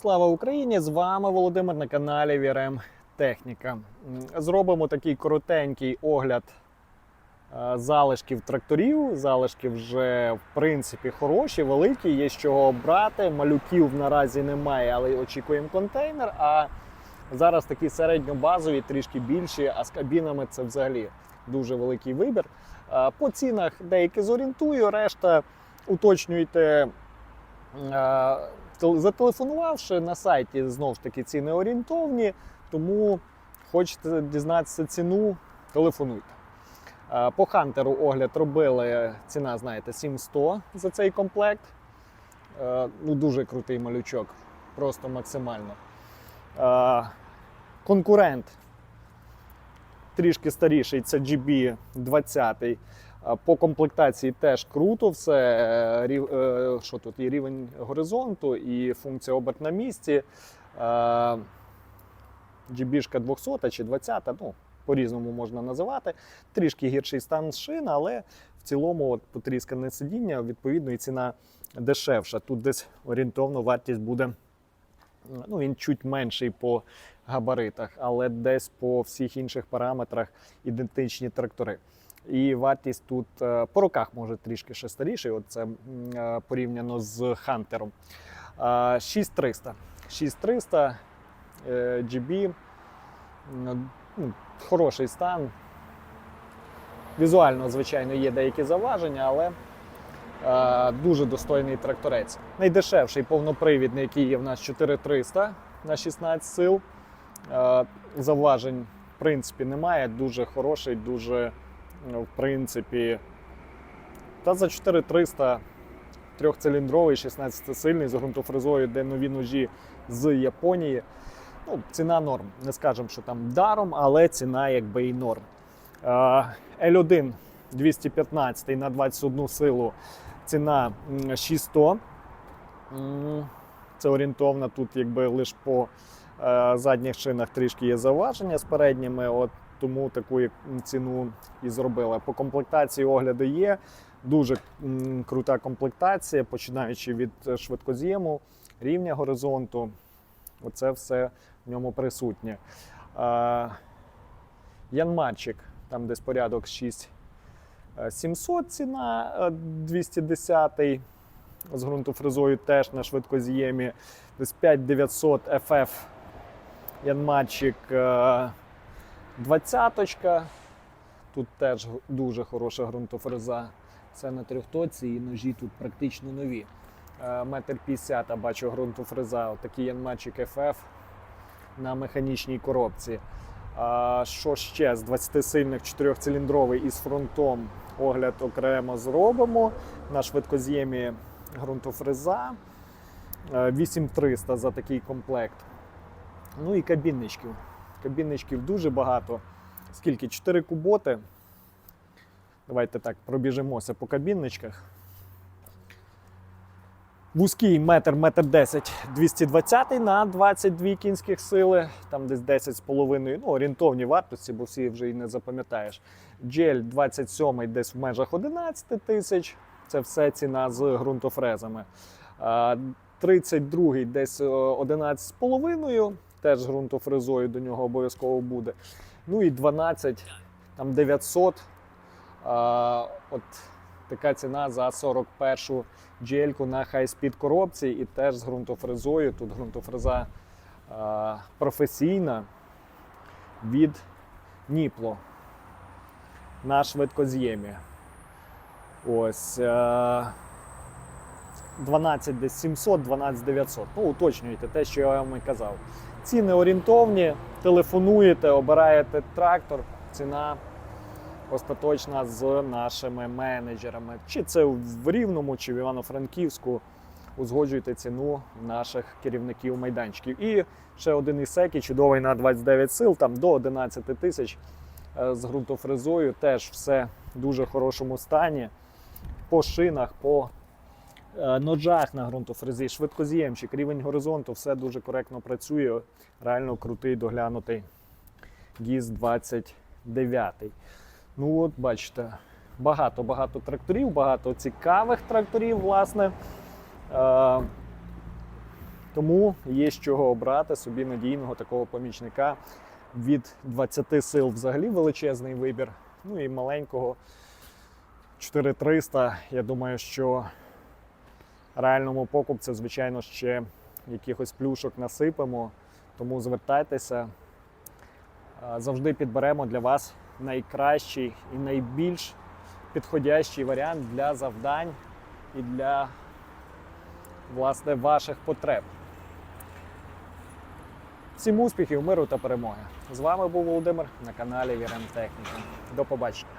Слава Україні! З вами Володимир на каналі VRM Техніка. Зробимо такий коротенький огляд е, залишків тракторів. Залишки вже в принципі хороші, великі, є з чого брати. Малюків наразі немає, але очікуємо контейнер. А зараз такі середньобазові, трішки більші, а з кабінами це взагалі дуже великий вибір. Е, По цінах деякі зорієнтую, решта уточнюйте. Тел- Зателефонувавши на сайті, знову ж таки ціни орієнтовні, тому хочете дізнатися ціну, телефонуйте. Е, По Хантеру огляд робили. Ціна, знаєте, 7100 за цей комплект. Е, Ну, дуже крутий малючок, просто максимально. Е, Конкурент трішки старіший, це GB20. По комплектації теж круто, все е, е, що тут і рівень горизонту, і функція оберт на місці. Е, GB 200 чи 20, ну, по-різному можна називати. Трішки гірший стан шин, але в цілому от, потріскане сидіння, відповідно, і ціна дешевша. Тут десь орієнтовно вартість буде. Ну, він чуть менший по габаритах, але десь по всіх інших параметрах ідентичні трактори. І вартість тут е, по роках може трішки ще старіший. От це е, порівняно з Хантером. Е, 6300. 6300 е, GB. Хороший стан. Візуально, звичайно, є деякі заваження, але е, дуже достойний тракторець. Найдешевший повнопривідний, який є в нас 4300 на 16 сил. Е, в принципі, немає. Дуже хороший, дуже в принципі. Та за 4300 трьохциліндровий, 16-сильний з ґрунтофрезою, де нові ножі з Японії. Ну, ціна норм. Не скажемо, що там даром, але ціна якби і норм. Е, L1 215 на 21 силу. Ціна 600. Це орієнтовно тут, якби лише по е, задніх шинах трішки є заваження з передніми. От тому таку ціну і зробили. По комплектації огляди є. Дуже крута комплектація, починаючи від е, швидкоз'єму, рівня горизонту. Оце все в ньому присутнє. Е, Янмарчик, там десь порядок 6700 ціна, е, 210 з ґрунтофрезою теж на швидкоз'ємі. Десь 5900 FF Янмарчик е, 20 Тут теж дуже хороша ґрунтофреза. Це на трьохтоці і ножі тут практично нові. Е, Метр 50 а бачу ґрунтофреза. Отакий Янмарчик FF на механічній коробці. А, що ще з 20 сильних 4-циліндровий із фронтом огляд окремо зробимо. На швидкоз'ємі ґрунтофреза. Е, 8300 за такий комплект. Ну і кабінничків. Кабінничків дуже багато. Скільки? 4 куботи. Давайте так пробіжимося по кабінничках. Вузький метр, метр 10, 220 на 22 кінських сили, там десь 10,5, ну, орієнтовні вартості, бо всі вже і не запам'ятаєш. Джель 27 десь в межах 11 тисяч. Це все ціна з ґрунтофрезами. А, 32 десь е, 11,5, теж з ґрунтофрезою до нього обов'язково буде. Ну і 12, там 900. А, от така ціна за 41 джельку на хай-спід коробці і теж з ґрунтофрезою. Тут ґрунтофреза а, професійна від Ніпло на швидкоз'ємі. Ось. е, 12 десь 700, 12 900. Ну, уточнюйте те, що я вам і казав. Ціни орієнтовні, телефонуєте, обираєте трактор, ціна остаточна з нашими менеджерами. Чи це в Рівному, чи в Івано-Франківську. Узгоджуйте ціну наших керівників майданчиків. І ще один ісекі, чудовий на 29 сил, там до 11 тисяч е, з ґрунтофрезою. Теж все в дуже хорошому стані. По шинах, по ножах на ґрунтофрезі, швидкоз'ємчик, рівень горизонту, все дуже коректно працює. Реально крутий доглянутий ГІЗ 29. Ну от бачите, багато-багато тракторів, багато цікавих тракторів, власне. Е, Тому є з чого обрати собі надійного такого помічника від 20 сил взагалі величезний вибір. Ну і маленького 4300. Я думаю, що реальному покупцю, звичайно, ще якихось плюшок насипемо. Тому звертайтеся. Завжди підберемо для вас найкращий і найбільш підходящий варіант для завдань і для власне ваших потреб. Всім успіхів, миру та перемоги! З вами був Володимир на каналі Вірем Техніка. До побачення.